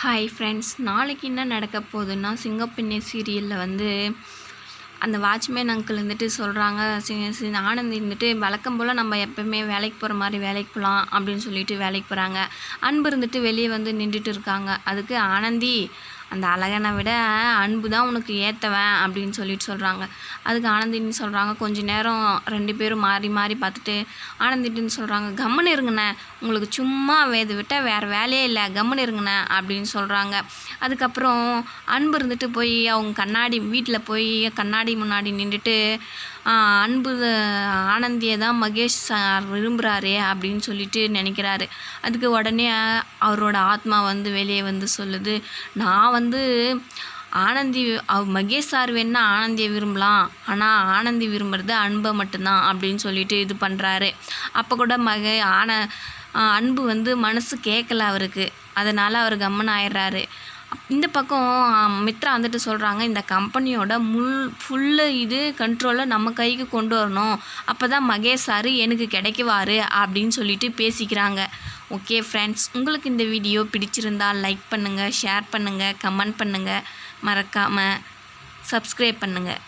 Hi friends நாளைக்கு என்ன நடக்க போகுதுன்னா சிங்கப்பெண்ணே சீரியலில் வந்து அந்த வாட்ச்மேன் அங்கிள் வந்துட்டு சொல்கிறாங்க சி ஆனந்தி இருந்துட்டு வழக்கம் போல் நம்ம எப்போயுமே வேலைக்கு போகிற மாதிரி வேலைக்கு போகலாம் அப்படின்னு சொல்லிட்டு வேலைக்கு போகிறாங்க அன்பு இருந்துட்டு வெளியே வந்து நின்றுட்டு இருக்காங்க. அதுக்கு ஆனந்தி அந்த அழகனை விட அன்பு தான் உனக்கு ஏற்றவன் அப்படின்னு சொல்லிட்டு சொல்கிறாங்க அதுக்கு ஆனந்தின்னு சொல்கிறாங்க கொஞ்ச நேரம் ரெண்டு பேரும் மாறி மாறி பார்த்துட்டு ஆனந்திட்டுன்னு சொல்கிறாங்க கம்முன்னு இருங்கண்ணே. உங்களுக்கு சும்மா வேது விட்டால் வேறு வேலையே இல்லை. கம்முன்னு இருங்கண்ணே அப்படின்னு சொல்கிறாங்க அதுக்கப்புறம் அன்பு இருந்துட்டு போய் அவங்க கண்ணாடி வீட்டில் போய் கண்ணாடி முன்னாடி நின்றுட்டு அன்பு ஆனந்தியை தான் மகேஷ் சார் விரும்புகிறாரே அப்படின்னு சொல்லிட்டு நினைக்கிறாரு. அதுக்கு உடனே அவரோட ஆத்மா வந்து வெளியே வந்து சொல்லுது. நான் வந்து ஆனந்தி அவ் மகேஷ் சார் வேணா ஆனந்தியை விரும்பலாம். ஆனால் ஆனந்தி விரும்புறது அன்பை மட்டும்தான் அப்படின்னு சொல்லிட்டு இது பண்ணுறாரு அப்போ கூட மக ஆன அன்பு வந்து மனசு கேட்கல அவருக்கு. அதனால் அவர் கம்மன் ஆயிடுறாரு இந்த பக்கம் மித்ரா வந்துட்டு சொல்கிறாங்க இந்த கம்பெனியோட முள் ஃபுல்லு இது கண்ட்ரோலை நம்ம கைக்கு கொண்டு வரணும். அப்போ தான் மகேஷ் சார் எனக்கு கிடைக்குவார் அப்படின்னு சொல்லிட்டு பேசிக்கிறாங்க. ஓகே ஃப்ரெண்ட்ஸ் உங்களுக்கு இந்த வீடியோ பிடிச்சிருந்தால் லைக் பண்ணுங்கள் ஷேர் பண்ணுங்கள் கமெண்ட் பண்ணுங்கள் மறக்காமல் சப்ஸ்கிரைப் பண்ணுங்கள்